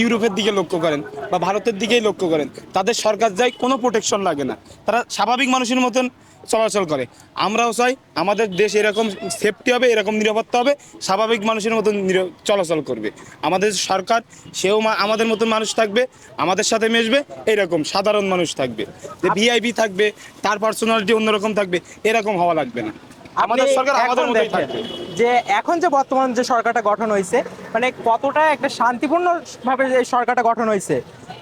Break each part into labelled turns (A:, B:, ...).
A: ইউরোপের দিকে লক্ষ্য করেন বা ভারতের দিকেই লক্ষ্য করেন, তাদের সরকার যায় কোনো প্রোটেকশন লাগে না। তারা স্বাভাবিক মানুষের মতন চলাচল করে। আমরাও চাই আমাদের দেশ এরকম সেফটি হবে, এরকম নিরাপত্তা হবে, স্বাভাবিক মানুষের মতন চলাচল করবে। আমাদের সরকার, সেও আমাদের মতন মানুষ থাকবে, আমাদের সাথে মিশবে, এরকম সাধারণ মানুষ থাকবে। যে ভিআইপি থাকবে, তার পার্সোনালিটি অন্যরকম থাকবে, এরকম হওয়া লাগবে না। আমাদের সরকার আমাদের থাকবে।
B: যে এখন যে বর্তমান যে সরকারটা গঠন হয়েছে মানে কতটা একটা শান্তিপূর্ণ ভাবে যে সরকারটা গঠন হয়েছে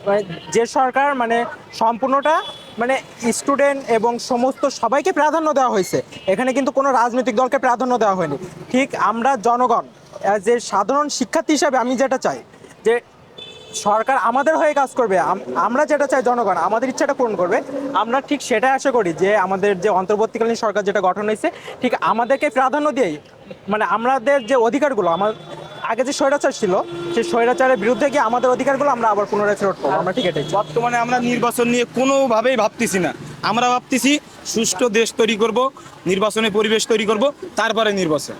B: মানে যে সরকার মানে সম্পূর্ণটা মানে স্টুডেন্ট এবং সমস্ত সবাইকে প্রাধান্য দেওয়া হয়েছে এখানে কিন্তু কোনো রাজনৈতিক দলকে প্রাধান্য দেওয়া হয়নি। ঠিক আমরা জনগণ যে সাধারণ শিক্ষার্থী হিসাবে আমি যেটা চাই যে সরকার আমাদের হয়ে কাজ করবে আমরা যেটা চাই জনগণ আমাদের ইচ্ছাটা পূরণ করবে। আমরা ঠিক সেটাই আশা করি যে আমাদের যে অন্তর্বর্তীকালীন সরকার যেটা গঠন হয়েছে, ঠিক আমাদেরকে প্রাধান্য দিয়েই মানে আমাদের যে অধিকারগুলো, আমার আগে যে স্বৈরাচার ছিল, সেই স্বৈরাচারের বিরুদ্ধে গিয়ে আমাদের অধিকারগুলো আমরা আবার পুনরায় ফেরত পাবো। আমরা ঠিক এটাই
A: বর্তমানে আমরা নির্বাচন নিয়ে কোনোভাবেই ভাবতেছি না। আমরা ভাবতেছি সুষ্ঠু দেশ তৈরি করব নির্বাচনে পরিবেশ তৈরি করব, তারপরে নির্বাচন।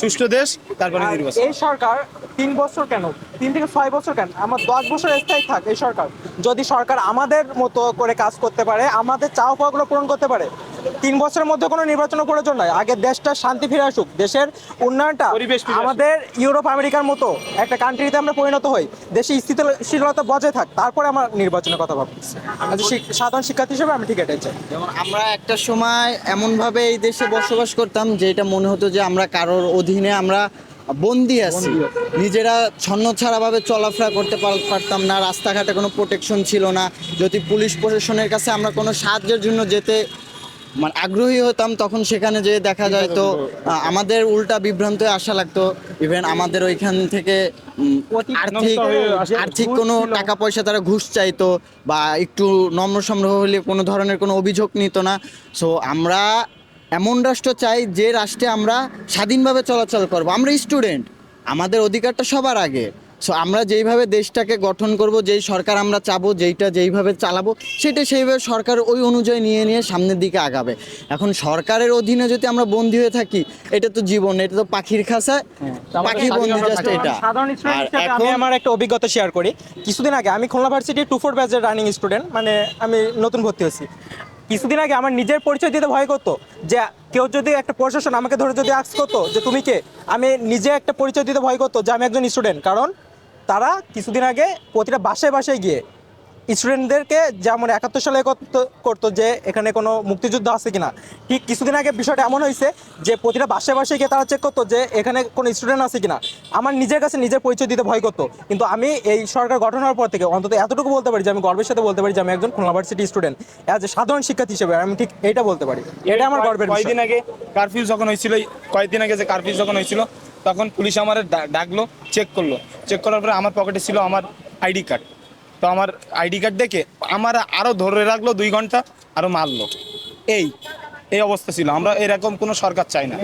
A: সুষ্ঠু দেশ তারপরে নির্বাচন।
B: এই সরকার তিন বছর কেন? তিন থেকে ছয় বছর কেন? আমার দশ বছর স্থায়ী থাক এই সরকার। যদি সরকার আমাদের মতো করে কাজ করতে পারে আমাদের চাওয়া পাওয়াগুলো পূরণ করতে পারে তিন বছরের মধ্যে কোনো নির্বাচনের প্রয়োজন নয় আগে দেশটা শান্তি ফিরে আসুক দেশের উন্নয়নটা
A: পরিবেশ
B: আমাদের ইউরোপ আমেরিকার মতো একটা কান্ট্রিতে আমরা পরিণত হই দেশে স্থিতিশীলতা বজায় থাক তারপরে আমার নির্বাচনের কথা ভাবতেছি। আচ্ছা, সাধারণ শিক্ষার্থী হিসেবে আমি ঠিক এটাই চাই।
C: যেমন আমরা একটা সময় এমনভাবে এই দেশে বসবাস করতাম যে এটা মনে হতো যে আমরা কারোর অধীনে আমরা বন্দি আছি। নিজেরা ছন্ন ছাড়াভাবে চলাফেরা করতে পারতাম না রাস্তাঘাটে কোনো প্রোটেকশন ছিল না। যদি পুলিশ প্রশাসনের কাছে আমরা কোনো সাহায্যের জন্য যেতে মানে আগ্রহী হতাম তখন সেখানে যে দেখা যায় তো আমাদের উল্টা বিভ্রান্ত হয়ে আসা লাগতো। ইভেন আমাদের ওইখান থেকে আর্থিক আর্থিক কোনো টাকা পয়সা তারা ঘুষ চাইতো বা একটু নম্র সম্ভব হলে কোনো ধরনের কোনো অভিযোগ নিত না। সো আমরা এমন রাষ্ট্র চাই যে রাষ্ট্রে আমরা স্বাধীনভাবে চলাচল করব। আমরা স্টুডেন্ট আমাদের অধিকারটা সবার আগে। সো আমরা যেইভাবে দেশটাকে গঠন করব যেই সরকার আমরা চাবো যেইটা যেইভাবে চালাবো সেটা সেইভাবে সরকার ওই অনুযায়ী নিয়ে নিয়ে সামনের দিকে আগাবে। এখন সরকারের অধীনে যদি আমরা বন্দী হয়ে থাকি এটা তো জীবন এটা তো পাখির খাঁচা পাখি বন্দি জাস্ট এটা। আর
B: আমি আমার একটা অভিজ্ঞতা শেয়ার করি। কিছুদিন আগে আমি খুলনা ভার্সিটি টু ফোর ব্যাচের রানিং স্টুডেন্ট মানে আমি নতুন ভর্তি হয়েছি। কিছুদিন আগে আমার নিজের পরিচয় দিতে ভয় করতো যে কেউ যদি একটা প্রশাসন আমাকে ধরে যদি আক্স করতো যে তুমি কে? আমি নিজে একটা পরিচয় দিতে ভয় করতো যে আমি একজন স্টুডেন্ট কারণ তারা কিছুদিন আগে প্রতিটা বাসায় বাসায় গিয়ে স্টুডেন্টদেরকে যেমন একাত্তর সালে করতো- করতো যে এখানে কোনো মুক্তিযুদ্ধ আছে কিনা। ঠিক কিছুদিন আগে বিষয়টা এমন হয়েছে যে প্রতিটা বাসায় বাসায় গিয়ে তারা চেক করতো যে এখানে কোনো স্টুডেন্ট আছে কিনা। আমার নিজের কাছে নিজের পরিচয় দিতে ভয় করতো। কিন্তু আমি এই সরকার গঠন হওয়ার পর থেকে অন্তত এতটুকু বলতে পারি যে আমি গর্বের সাথে বলতে পারি যে আমি একজন Khulna varsity student. As a সাধারণ শিক্ষার্থী হিসেবে আমি ঠিক এটা বলতে পারি। এটা আমার গর্বের
A: কয়েকদিন আগে কারফিউ যখন হয়েছিল কয়েকদিন আগে যে কারফিউ যখন হয়েছিল তখন পুলিশ আমার ডাকলো চেক করল। চেক করার পরে আমার পকেটে ছিল আমার আইডি কার্ড তো আমার আইডি কার্ড দেখে আমার আরও ধরে রাখল দুই ঘণ্টা আরও মারলো। এই এই অবস্থা ছিল। আমরা এরকম কোনো সরকার চাই না।